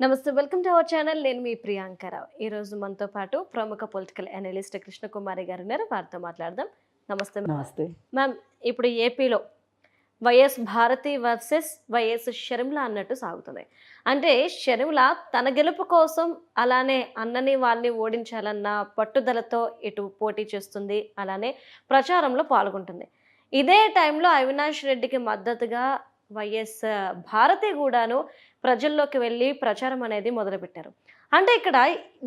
నమస్తే welcome to our channel. నేను మీ ప్రియాంకరావు ఈ రోజు మనతో పాటు ప్రముఖ పొలిటికల్ అనలిస్ట్ కృష్ణకుమారి గారు ఉన్నారు. వారితో మాట్లాడదాం. నమస్తే. నమస్తే. మ్యామ్ ఇప్పుడు ఏపీలో YS Bharathi versus YS Sharmila అన్నట్టు సాగుతుంది. అంటే షర్మిల తన గెలుపు కోసం అలానే అన్నని వాళ్ళని ఓడించాలన్న పట్టుదలతో ఇటు పోటీ చేస్తుంది. అలానే ప్రచారంలో పాల్గొంటుంది. ఇదే టైంలో అవినాష్ రెడ్డికి మద్దతుగా వైఎస్ భారతి కూడాను ప్రజల్లోకి వెళ్ళి ప్రచారం అనేది మొదలుపెట్టారు. అంటే ఇక్కడ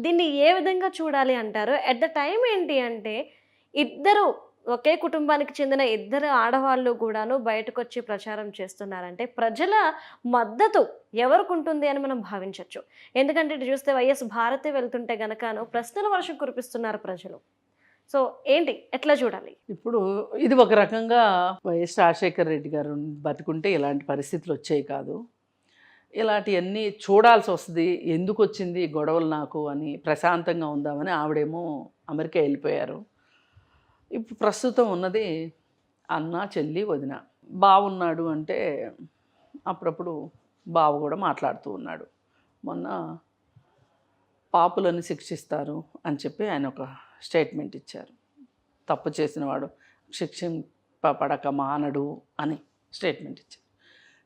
దీన్ని ఏ విధంగా చూడాలి అంటారు? ఎట్ ద టైం ఏంటి అంటే ఇద్దరు ఒకే కుటుంబానికి చెందిన ఇద్దరు ఆడవాళ్ళు కూడాను బయటకు వచ్చి ప్రచారం చేస్తున్నారంటే ప్రజల మద్దతు ఎవరికి ఉంటుంది అని మనం భావించవచ్చు ఎందుకంటే ఇటు చూస్తే వైఎస్ భారతి వెళ్తుంటే గనకను ప్రశ్నల వర్షం కురిపిస్తున్నారు ప్రజలు. సో ఏంటి? ఎట్లా చూడాలి? ఇప్పుడు ఇది ఒక రకంగా వైఎస్ రాజశేఖర రెడ్డి గారు బతుకుంటే ఇలాంటి పరిస్థితులు వచ్చాయి కాదు. ఇలాంటివన్నీ చూడాల్సి వస్తుంది. ఎందుకు వచ్చింది గొడవలు నాకు అని ప్రశాంతంగా ఉందామని ఆవిడేమో అమెరికా వెళ్ళిపోయారు. ఇప్పుడు ప్రస్తుతం ఉన్నది అన్న చెల్లి వదిన. బావున్నాడు అంటే అప్పుడప్పుడు బావ కూడా మాట్లాడుతూ ఉన్నాడు. మొన్న పాపులను శిక్షిస్తారు అని చెప్పి ఆయన ఒక స్టేట్మెంట్ ఇచ్చారు. తప్పు చేసినవాడు శిక్షింపబడక మానడు అని స్టేట్మెంట్ ఇచ్చారు.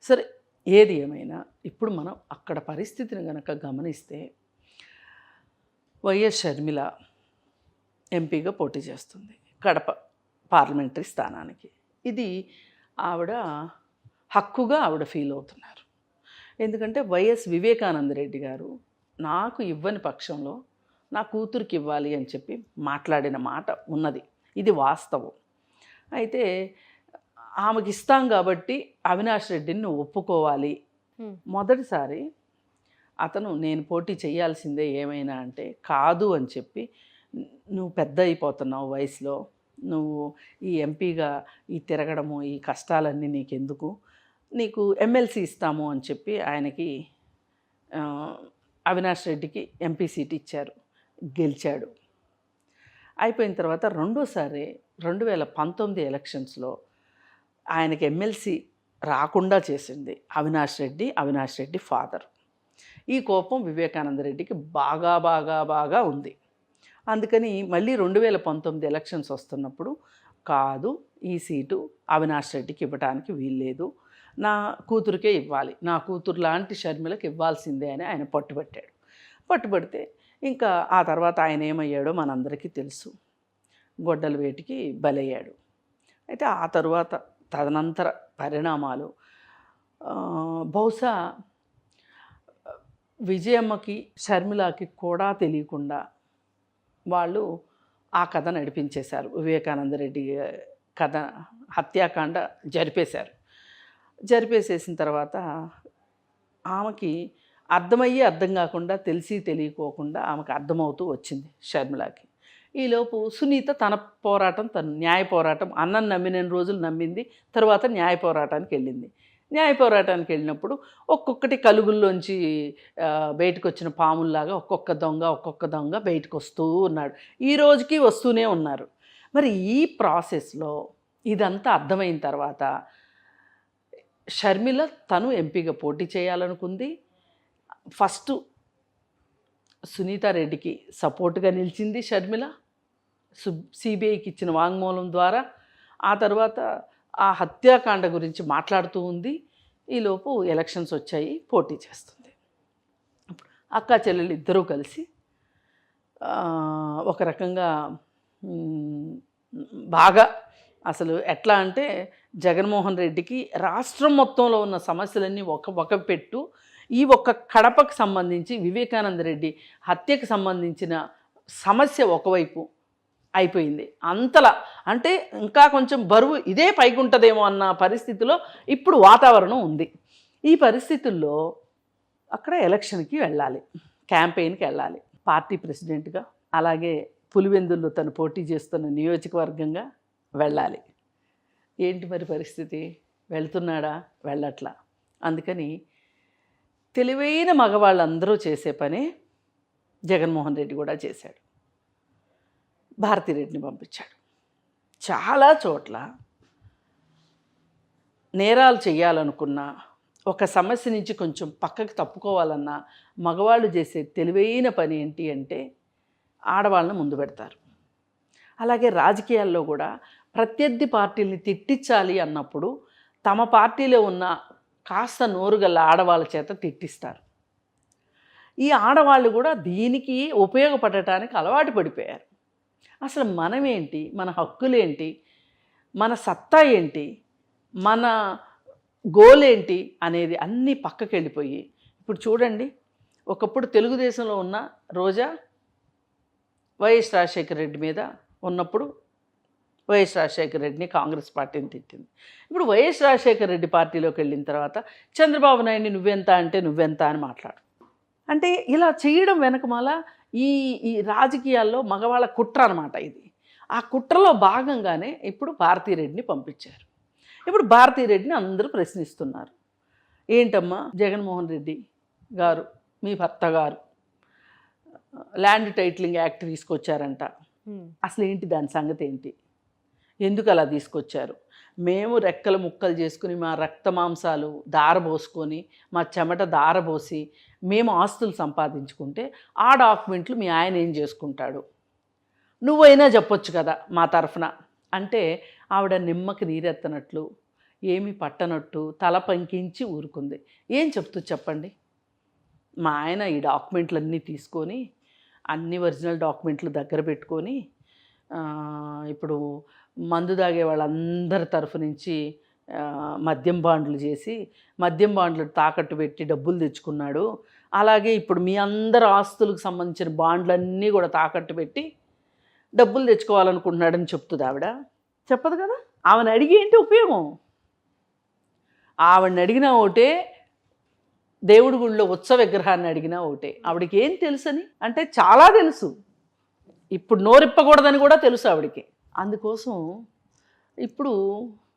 సరే ఏది ఏమైనా ఇప్పుడు మనం అక్కడ పరిస్థితిని గనక గమనిస్తే వైఎస్ షర్మిల ఎంపీగా పోటీ చేస్తుంది కడప పార్లమెంటరీ స్థానానికి. ఇది ఆవిడ హక్కుగా ఆవిడ ఫీల్ అవుతున్నారు. ఎందుకంటే వైఎస్ వివేకానంద రెడ్డి గారు నాకు ఇవ్వని పక్షంలో నా కూతురికి ఇవ్వాలి అని చెప్పి మాట్లాడిన మాట ఉన్నది. ఇది వాస్తవం. అయితే ఆమెకి ఇస్తాం కాబట్టి అవినాష్ రెడ్డిని నువ్వు ఒప్పుకోవాలి. మొదటిసారి అతను నేను పోటీ చేయాల్సిందే ఏమైనా అంటే కాదు అని చెప్పి నువ్వు పెద్ద అయిపోతున్నావు వయసులో. నువ్వు ఈ ఎంపీగా ఈ తిరగడము ఈ కష్టాలన్నీ నీకెందుకు? నీకు ఎమ్మెల్సీ ఇస్తాము అని చెప్పి ఆయనకి అవినాష్ రెడ్డికి ఎంపీ సీట్ ఇచ్చారు. గెలిచాడు. అయిపోయిన తర్వాత రెండోసారి రెండు వేల పంతొమ్మిది ఎలక్షన్స్లో ఆయనకి ఎమ్మెల్సీ రాకుండా చేసింది అవినాష్ రెడ్డి అవినాష్ రెడ్డి ఫాదర్. ఈ కోపం వివేకానంద రెడ్డికి బాగా బాగా బాగా ఉంది. అందుకని మళ్ళీ రెండు వేల పంతొమ్మిది ఎలక్షన్స్ వస్తున్నప్పుడు కాదు ఈ సీటు అవినాష్ రెడ్డికి ఇవ్వడానికి వీల్లేదు. నా కూతురికే ఇవ్వాలి. నా కూతురు లాంటి షర్మిలకు ఇవ్వాల్సిందే అని ఆయన పట్టుబట్టాడు. పట్టుబడితే ఇంకా ఆ తర్వాత ఆయన ఏమయ్యాడో మనందరికీ తెలుసు. గొడ్డల వేటికి బలయ్యాడు. అయితే ఆ తరువాత తదనంతర పరిణామాలు బహుశా విజయమ్మకి షర్మిలకి కూడా తెలియకుండా వాళ్ళు ఆ కథ నడిపించేశారు. వివేకానందరెడ్డి కథ హత్యాకాండ జరిపేశారు. జరిపేసేసిన తర్వాత ఆమెకి అర్థమయ్యి అర్థం కాకుండా తెలిసి తెలియకోకుండా ఆమెకు అర్థమవుతూ వచ్చింది షర్మిలాకి. ఈలోపు సునీత తన పోరాటం తను న్యాయ పోరాటం అన్నం నమ్మిన రోజులు నమ్మింది తర్వాత న్యాయ పోరాటానికి వెళ్ళింది. న్యాయ పోరాటానికి వెళ్ళినప్పుడు ఒక్కొక్కటి కలుగుల్లోంచి బయటకు వచ్చిన పాముల్లాగా ఒక్కొక్క దొంగ ఒక్కొక్క దొంగ బయటకు వస్తూ ఉన్నాడు. ఈ రోజుకి వస్తూనే ఉన్నారు. మరి ఈ ప్రాసెస్లో ఇదంతా అర్థమైన తర్వాత షర్మిల తను ఎంపీగా పోటీ చేయాలనుకుంది ఫస్ట్ సునీతారెడ్డికి సపోర్ట్గా నిలిచింది షర్మిల. సు సిబిఐకి ఇచ్చిన వాంగ్మూలం ద్వారా ఆ తర్వాత ఆ హత్యాకాండ గురించి మాట్లాడుతూ ఉంది. ఈలోపు ఎలక్షన్స్ వచ్చాయి పోటీ చేస్తుంది. అక్క చెల్లెలు ఇద్దరూ కలిసి ఒక రకంగా బాగా అసలు ఎట్లా అంటే జగన్మోహన్ రెడ్డికి రాష్ట్రం మొత్తంలో ఉన్న సమస్యలన్నీ ఒక ఒక పెట్టు ఈ ఒక్క కడపకు సంబంధించి వివేకానంద రెడ్డి హత్యకు సంబంధించిన సమస్య ఒకవైపు అయిపోయింది. అంతలా అంటే ఇంకా కొంచెం బరువు ఇదే పైకి ఉంటుందేమో అన్న పరిస్థితిలో ఇప్పుడు వాతావరణం ఉంది. ఈ పరిస్థితుల్లో అక్కడ ఎలక్షన్కి వెళ్ళాలి. క్యాంపెయిన్కి వెళ్ళాలి. పార్టీ ప్రెసిడెంట్గా అలాగే పులివెందుల్లో తను పోటీ చేస్తున్న నియోజకవర్గంగా వెళ్ళాలి. ఏంటి మరి పరిస్థితి? వెళ్తున్నాడా? వెళ్ళట్లా. అందుకని తెలివైన మగవాళ్ళందరూ చేసే పని జగన్మోహన్ రెడ్డి కూడా చేశాడు. భారతిరెడ్డిని పంపించాడు. చాలా చోట్ల నేరాలు చేయాలనుకున్న ఒక సమస్య నుంచి కొంచెం పక్కకి తప్పుకోవాలన్నా మగవాళ్ళు చేసే తెలివైన పని ఏంటి అంటే ఆడవాళ్ళని ముందు పెడతారు. అలాగే రాజకీయాల్లో కూడా ప్రత్యర్థి పార్టీల్ని తిట్టించాలి అన్నప్పుడు తమ పార్టీలో ఉన్న కాస్త నోరుగల్ల ఆడవాళ్ళ చేత తిట్టిస్తారు. ఈ ఆడవాళ్ళు కూడా దీనికి ఉపయోగపడటానికి అలవాటు పడిపోయారు. అసలు మనమేంటి? మన హక్కులేంటి? మన సత్తా ఏంటి? మన గోల్ ఏంటి అనేది అన్నీ పక్కకి వెళ్ళిపోయి ఇప్పుడు చూడండి ఒకప్పుడు తెలుగుదేశంలో ఉన్న రోజా వైఎస్ రాజశేఖర రెడ్డి మీద ఉన్నప్పుడు వైఎస్ రాజశేఖర రెడ్డిని కాంగ్రెస్ పార్టీని తిట్టింది. ఇప్పుడు వైఎస్ రాజశేఖర రెడ్డి పార్టీలోకి వెళ్ళిన తర్వాత చంద్రబాబు నాయుడిని నువ్వెంత అంటే నువ్వెంత అని మాట్లాడు. అంటే ఇలా చేయడం వెనకమాల ఈ ఈ రాజకీయాల్లో మగవాళ్ళ కుట్ర అనమాట ఇది. ఆ కుట్రలో భాగంగానే ఇప్పుడు భారతీరెడ్డిని పంపించారు. ఇప్పుడు భారతీరెడ్డిని అందరూ ప్రశ్నిస్తున్నారు. ఏంటమ్మా జగన్మోహన్ రెడ్డి గారు మీ భర్త గారు ల్యాండ్ టైటిలింగ్ యాక్ట్ తీసుకొచ్చారంట. అసలు ఏంటి దాని సంగతి ఏంటి? ఎందుకు అలా తీసుకొచ్చారు? మేము రెక్కలు ముక్కలు చేసుకుని మా రక్త మాంసాలు దారబోసుకొని మా చెమట దారబోసి మేము ఆస్తులు సంపాదించుకుంటే ఆ డాక్యుమెంట్లు మీ ఆయన ఏం చేసుకుంటాడు? నువ్వైనా చెప్పొచ్చు కదా మా తరఫున. అంటే ఆవిడ నిమ్మకి నీరెత్తనట్లు ఏమి పట్టనట్టు తల పంకించి ఊరుకుంది. ఏం చెప్తూ చెప్పండి? మా ఆయన ఈ డాక్యుమెంట్లన్నీ తీసుకొని అన్ని ఒరిజినల్ డాక్యుమెంట్లు దగ్గర పెట్టుకొని ఇప్పుడు మందు తాగే వాళ్ళందరి తరఫు నుంచి మద్యం బాండ్లు చేసి మద్యం బాండ్లు తాకట్టు పెట్టి డబ్బులు తెచ్చుకున్నాడు. అలాగే ఇప్పుడు మీ అందరి ఆస్తులకు సంబంధించిన బాండ్లన్నీ కూడా తాకట్టు పెట్టి డబ్బులు తెచ్చుకోవాలనుకుంటున్నాడని చెప్తుంది ఆవిడ. చెప్పదు కదా? ఆమెను అడిగి ఏంటి ఉపయోగం? ఆవిడని అడిగినా ఒకటే దేవుడి గుళ్ళో ఉత్సవ విగ్రహాన్ని అడిగినా ఒకటే. ఆవిడకి ఏం తెలుసని? అంటే చాలా తెలుసు. ఇప్పుడు నోరిప్పకూడదని కూడా తెలుసు ఆవిడకి. అందుకోసం ఇప్పుడు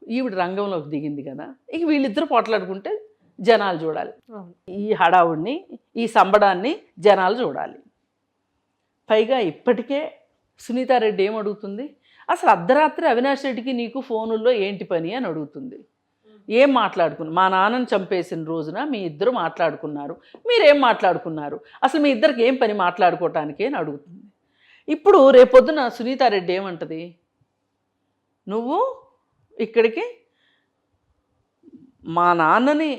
ఈవిడ రంగంలోకి దిగింది కదా ఇక వీళ్ళిద్దరు పోట్లాడుకుంటే జనాలు చూడాలి. ఈ హడావుడిని ఈ సంబడాన్ని జనాలు చూడాలి. పైగా ఇప్పటికే సునీతారెడ్డి ఏం అడుగుతుంది? అసలు అర్ధరాత్రి అవినాష్ రెడ్డికి నీకు ఫోనుల్లో ఏంటి పని అని అడుగుతుంది. ఏం మాట్లాడుకున్నారు మా నాన్నని చంపేసిన రోజున మీ ఇద్దరు మాట్లాడుకున్నారు. మీరేం మాట్లాడుకున్నారు? అసలు మీ ఇద్దరికి ఏం పని మాట్లాడుకోవటానికి అని అడుగుతుంది. ఇప్పుడు రేపొద్దున సునీతారెడ్డి ఏమంటది? నువ్వు ఇక్కడికి మా నాన్నని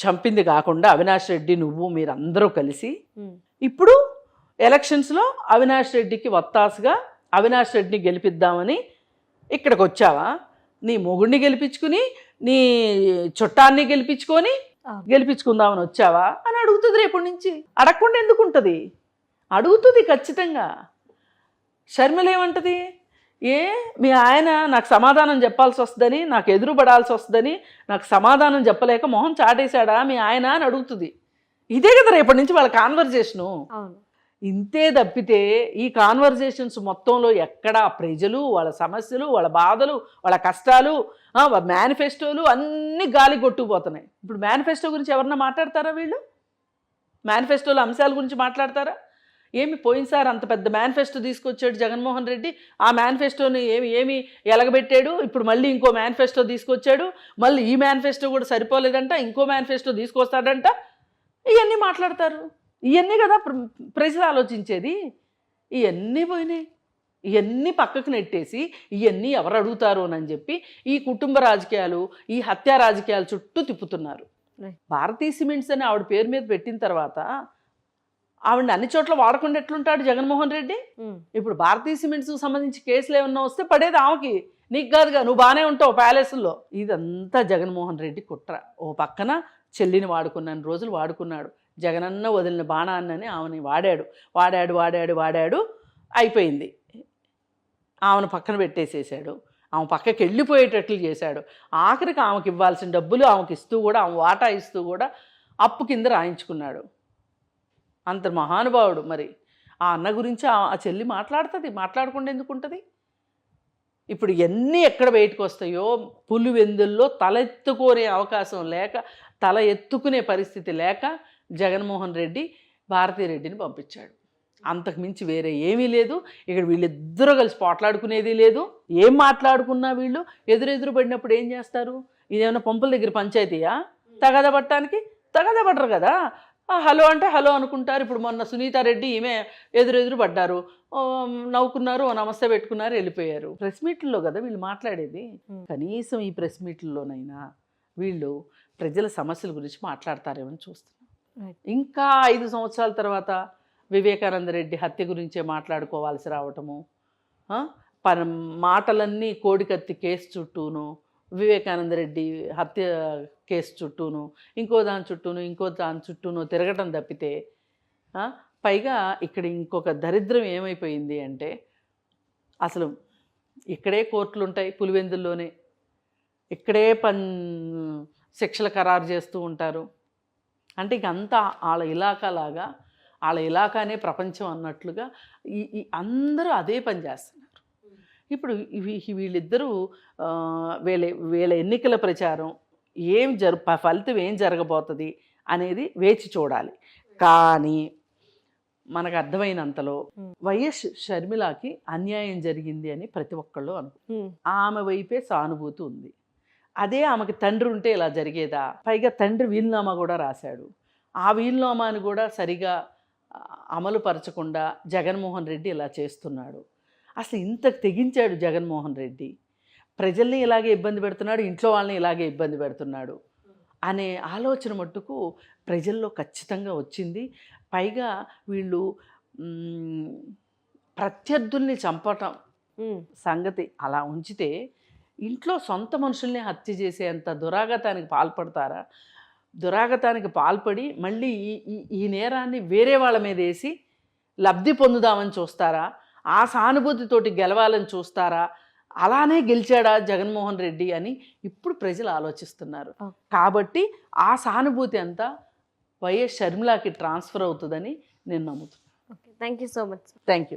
చంపింది కాకుండా అవినాష్ రెడ్డి నువ్వు మీరందరూ కలిసి ఇప్పుడు ఎలక్షన్స్లో అవినాష్ రెడ్డికి వత్తాసుగా అవినాష్ రెడ్డిని గెలిపిద్దామని ఇక్కడికి వచ్చావా నీ మొగుడిని గెలిపించుకుని నీ చుట్టాన్ని గెలిపించుకొని. గెలిపించుకుందామని వచ్చావా? అని అడుగుతుంది రేపటి నుంచి. అడగకుండా ఎందుకు ఉంటుంది అడుగుతుంది ఖచ్చితంగా. షర్మిల ఏమంటది? ఏ? మీ ఆయన నాకు సమాధానం చెప్పాల్సి వస్తుందని నాకు ఎదురు పడాల్సి వస్తుందని నాకు సమాధానం చెప్పలేక మొహం చాటేశాడా మీ ఆయన అని అడుగుతుంది. ఇదే కదా రేపటి నుంచి వాళ్ళ కాన్వర్జేషను ఇంతే తప్పితే ఈ కాన్వర్జేషన్స్ మొత్తంలో ఎక్కడ ప్రజలు వాళ్ళ సమస్యలు వాళ్ళ బాధలు వాళ్ళ కష్టాలు మేనిఫెస్టోలు అన్నీ గాలి కొట్టుకుపోతున్నాయి. ఇప్పుడు మేనిఫెస్టో గురించి ఎవరన్నా మాట్లాడతారా వీళ్ళు? మేనిఫెస్టోలో అంశాల గురించి మాట్లాడతారా? ఏమి పోయినసారి అంత పెద్ద మేనిఫెస్టో తీసుకొచ్చాడు జగన్మోహన్ రెడ్డి. ఆ మేనిఫెస్టోని ఏమి ఏమి ఎలగబెట్టాడు? ఇప్పుడు మళ్ళీ ఇంకో మేనిఫెస్టో తీసుకొచ్చాడు. మళ్ళీ ఈ మేనిఫెస్టో కూడా సరిపోలేదంట ఇంకో మేనిఫెస్టో తీసుకొస్తాడంట. ఇవన్నీ మాట్లాడతారు. ఇవన్నీ కదా ప్ర- ప్రజలు ఆలోచించేది. ఇవన్నీ పోయినాయి. ఇవన్నీ పక్కకు నెట్టేసి ఇవన్నీ ఎవరు అడుగుతారు అని చెప్పి ఈ కుటుంబ రాజకీయాలు ఈ హత్యా రాజకీయాలు చుట్టూ తిప్పుతున్నారు. భారతీయ సిమెంట్స్ అని ఆవిడ పేరు మీద పెట్టిన తర్వాత ఆవిడని అన్ని చోట్ల వాడకుండా ఎట్లుంటాడు జగన్మోహన్ రెడ్డి? ఇప్పుడు భారతీయ సిమెంట్స్కి సంబంధించి కేసులు ఏమన్నా వస్తే పడేది ఆమెకి. నీకు కాదుగా నువ్వు బాగానే ఉంటావు ప్యాలెస్లో. ఇదంతా జగన్మోహన్ రెడ్డి కుట్ర. ఓ పక్కన చెల్లిని వాడుకున్నాను రోజులు వాడుకున్నాడు. జగనన్న వదిలిన బాణాన్నని ఆమెని వాడాడు. వాడాడు వాడాడు వాడాడు అయిపోయింది. ఆమెను పక్కన పెట్టేసేసాడు. ఆమె పక్కకి వెళ్ళిపోయేటట్లు చేశాడు. ఆఖరికి ఆమెకి ఇవ్వాల్సిన డబ్బులు ఆమెకి ఇస్తూ కూడా ఆమె వాటా ఇస్తూ కూడా అప్పు కింద రాయించుకున్నాడు. అంత మహానుభావుడు మరి. ఆ అన్న గురించి ఆ చెల్లి మాట్లాడుతుంది మాట్లాడకుండా ఎందుకు ఉంటుంది ఇప్పుడు ఎన్ని ఎక్కడ బయటకు వస్తాయో పులివెందుల్లో తల ఎత్తుకోనే అవకాశం లేక తల ఎత్తుకునే పరిస్థితి లేక జగన్మోహన్ రెడ్డి భారతీరెడ్డిని పంపించాడు. అంతకు మించి వేరే ఏమీ లేదు. ఇక్కడ వీళ్ళిద్దరూ కలిసి పోట్లాడుకునేది లేదు. ఏం మాట్లాడుకున్నా వీళ్ళు? ఎదురెదురు పడినప్పుడు ఏం చేస్తారు? ఇదేమైనా పంపుల దగ్గర పంచాయతీయా? తగద పట్టడానికి తగద కదా. హలో అంటే హలో అనుకుంటారు ఇప్పుడు మొన్న సునీతారెడ్డి ఈమె ఎదురెదురు పడ్డారు నవ్వుకున్నారు నమస్తే పెట్టుకున్నారు వెళ్ళిపోయారు ప్రెస్ మీట్లలో కదా వీళ్ళు మాట్లాడేది. కనీసం ఈ ప్రెస్ మీట్లలోనైనా వీళ్ళు ప్రజల సమస్యల గురించి మాట్లాడతారేమో అని చూస్తున్నాం. ఇంకా ఐదు సంవత్సరాల తర్వాత వివేకానంద రెడ్డి హత్య గురించే మాట్లాడుకోవాల్సి రావటము? పర మాటలన్నీ కోడికత్తి కేసు చుట్టూను వివేకానంద రెడ్డి హత్య కేసు చుట్టూను ఇంకో దాని చుట్టూను ఇంకో దాని చుట్టూను తిరగటం తప్పితే పైగా ఇక్కడ ఇంకొక దరిద్రం ఏమైపోయింది అంటే అసలు ఇక్కడే కోర్టులు ఉంటాయి పులివెందుల్లోనే. ఇక్కడే పన్ శిక్షలు ఖరారు చేస్తూ ఉంటారు. అంటే ఇక అంతా వాళ్ళ ఇలాకా లాగా వాళ్ళ ఇలాకానే ప్రపంచం అన్నట్లుగా ఈ అందరూ అదే పని చేస్తారు. ఇప్పుడు ఇవి వీళ్ళిద్దరూ వీళ్ళ వీళ్ళ ఎన్నికల ప్రచారం ఏం జరు ఫలితం ఏం జరగబోతుంది అనేది వేచి చూడాలి. కానీ మనకు అర్థమైనంతలో. వైఎస్ షర్మిలాకి అన్యాయం జరిగింది అని ప్రతి ఒక్కళ్ళు అను ఉమ్, ఆమె వైపే సానుభూతి ఉంది. అదే ఆమెకి తండ్రి ఉంటే ఇలా జరిగేదా? పైగా తండ్రి వీలునామా కూడా రాశాడు. ఆ వీలునామాని కూడా సరిగా ఆ, అమలు పరచకుండా జగన్మోహన్ రెడ్డి ఇలా చేస్తున్నాడు. అసలు ఇంత తెగించాడు జగన్మోహన్ రెడ్డి. ప్రజల్ని ఇలాగే ఇబ్బంది పెడుతున్నాడు ఇంట్లో వాళ్ళని ఇలాగే ఇబ్బంది పెడుతున్నాడు అనే ఆలోచన మట్టుకు ప్రజల్లో ఖచ్చితంగా వచ్చింది. పైగా వీళ్ళు ప్రత్యర్థుల్ని చంపటం సంగతి అలా ఉంచితే ఇంట్లో సొంత మనుషుల్ని హత్య చేసేంత దురాగతానికి పాల్పడతారా? దురాగతానికి పాల్పడి మళ్ళీ ఈ ఈ- ఈ నేరాన్ని వేరే వాళ్ళ మీద వేసి లబ్ధి పొందుదామని చూస్తారా? ఆ సానుభూతితోటి గెలవాలని చూస్తారా? అలానే గెలిచాడా జగన్మోహన్ రెడ్డి అని ఇప్పుడు ప్రజలు ఆలోచిస్తున్నారు. కాబట్టి ఆ సానుభూతి అంతా వైఎస్ షర్మిలాకి ట్రాన్స్ఫర్ అవుతుందని నేను నమ్ముతున్నాను. Okay. Thank you so much thank you